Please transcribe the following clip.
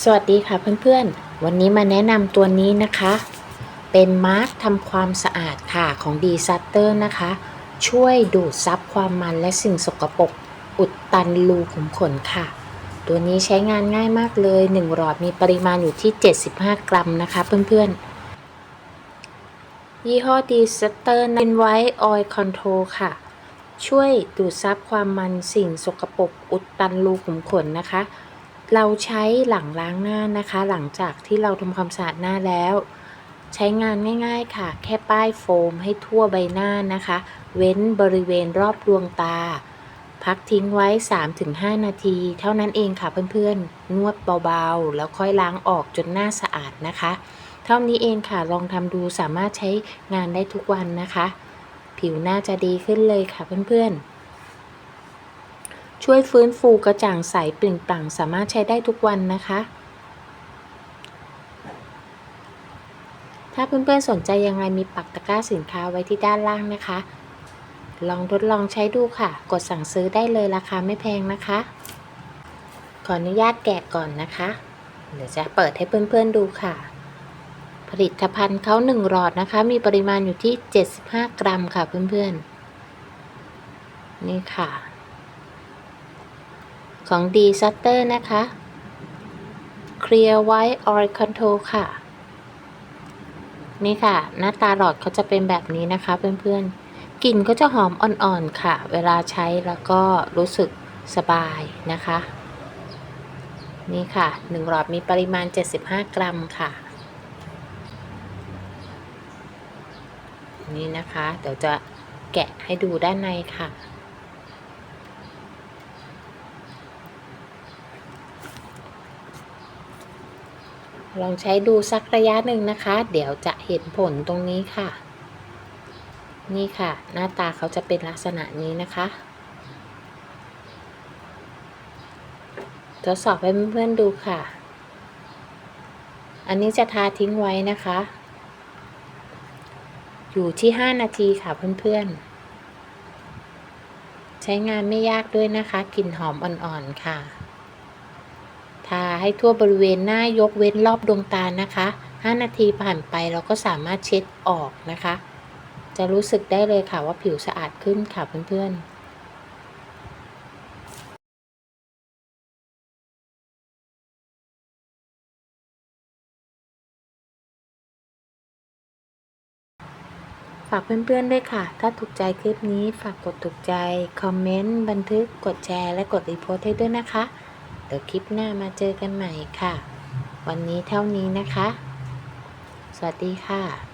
สวัสดีค่ะเพื่อนๆ วันนี้มาแนะนำตัวนี้นะคะ เป็นมาร์กทำความสะอาดค่ะของดีซัตเตอร์นะคะ ช่วยดูดซับความมันและสิ่งสกปรกอุดตันรูขุมขนค่ะ ตัวนี้ใช้งานง่ายมากเลย 1 หลอดมีปริมาณอยู่ที่ 75 กรัมนะคะเพื่อนๆ ยี่ห้อดีซัตเตอร์เป็นไว้ออยล์คอนโทรลค่ะ ช่วยดูดซับความมันสิ่งสกปรกอุดตันรูขุมขนนะคะ เราใช้หลังล้างหน้านะคะ หลังจากที่เราทำความสะอาดหน้าแล้ว ใช้งานง่ายๆค่ะ แค่ป้ายโฟมให้ทั่วใบหน้านะคะ เว้นบริเวณรอบดวงตา พักทิ้งไว้ 3-5 นาที เท่านั้นเองค่ะเพื่อนๆ นวดเบาๆ แล้วค่อยล้างออกจนหน้าสะอาดนะคะ เท่านี้เองค่ะลองทำดูสามารถใช้งานได้ทุกวันนะคะ ผิวหน้าจะดีขึ้นเลยค่ะเพื่อนๆ ช่วยฟื้นฟูกระจ่างใสเปล่งปลั่งสามารถใช้ได้ทุกวันนะคะ ถ้าเพื่อนๆสนใจยังไงมีปักตะกร้าสินค้าไว้ที่ด้านล่างนะคะ ลองทดลองใช้ดูค่ะ กดสั่งซื้อได้เลยราคาไม่แพงนะคะ ขออนุญาตแกะก่อนนะคะ เดี๋ยวจะเปิดให้เพื่อนๆดูค่ะผลิตภัณฑ์เขา1หลอดนะคะ มีปริมาณอยู่ที่ 75 กรัมค่ะเพื่อนๆ นี่ค่ะ ของดีซัตเตอร์นะคะ Clear White Oil Control ค่ะ นี่ค่ะ หน้าตาหลอดเขาจะเป็นแบบนี้นะคะเพื่อนๆ กลิ่นก็จะหอมอ่อนๆค่ะ เวลาใช้แล้วก็รู้สึกสบายนะคะ นี่ค่ะ1หลอดมีปริมาณ 75 กรัมค่ะ นี่นะคะ เดี๋ยวจะแกะให้ดูด้านในค่ะ ลองใช้ดูสักระยะหนึ่งนะคะ เดี๋ยวจะเห็นผลตรงนี้ค่ะ นี่ค่ะ หน้าตาเขาจะเป็นลักษณะนี้นะคะทดสอบให้เพื่อนๆดูค่ะ อันนี้จะทาทิ้งไว้นะคะ อยู่ที่ 5 นาทีค่ะเพื่อนๆ ใช้งานไม่ยากด้วยนะคะ กลิ่นหอมอ่อนๆค่ะ ทาให้ทั่วบริเวณหน้ายกเว้นรอบดวงตานะคะ 5 นาทีผ่านไปเราก็สามารถเช็ดออกนะคะ จะรู้สึกได้เลยค่ะว่าผิวสะอาดขึ้นค่ะเพื่อนๆฝากเพื่อนๆด้วยค่ะ ถ้าถูกใจคลิปนี้ฝากกดถูกใจ คอมเมนต์ บันทึก กดแชร์ และกดรีโพสต์ให้ด้วยนะคะ ดี๋ยวคลิปหน้ามาเจอกันใหม่ค่ะ วันนี้เท่านี้นะคะ สวัสดีค่ะ